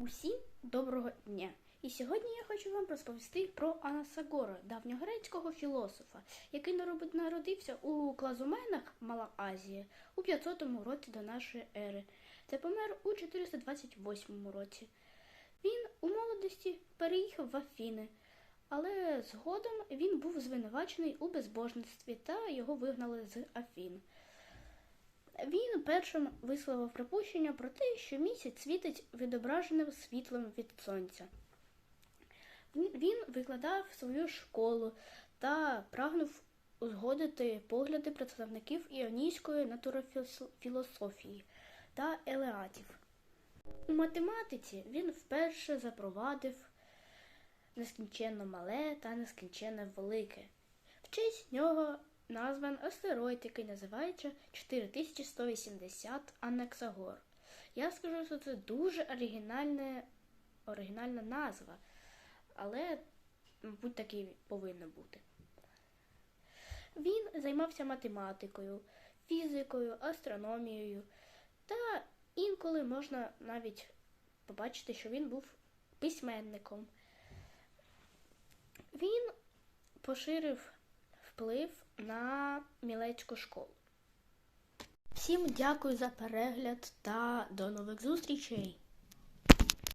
Усім доброго дня! І сьогодні я хочу вам розповісти про Анасагора, давньогрецького філософа, який народився у Клазуменах, Мала Азія, у 500 році до нашої ери та помер у 428 році. Він у молодості переїхав в Афіни, але згодом він був звинувачений у безбожництві та його вигнали з Афін. Першим висловив припущення про те, що місяць світить відображеним світлом від сонця. Він викладав свою школу та прагнув узгодити погляди представників іонійської натурофілософії та елеатів. У математиці він вперше запровадив нескінченно мале та нескінченно велике. В честь нього назван астероїд, який називається 4180 Анаксагор. Я скажу, що це дуже оригінальне, оригінальна назва, але, мабуть, так і повинно бути. Він займався математикою, фізикою, астрономією, та інколи можна навіть побачити, що він був письменником. Він поширив вплив на мілецьку школу. Всім дякую за перегляд та до нових зустрічей!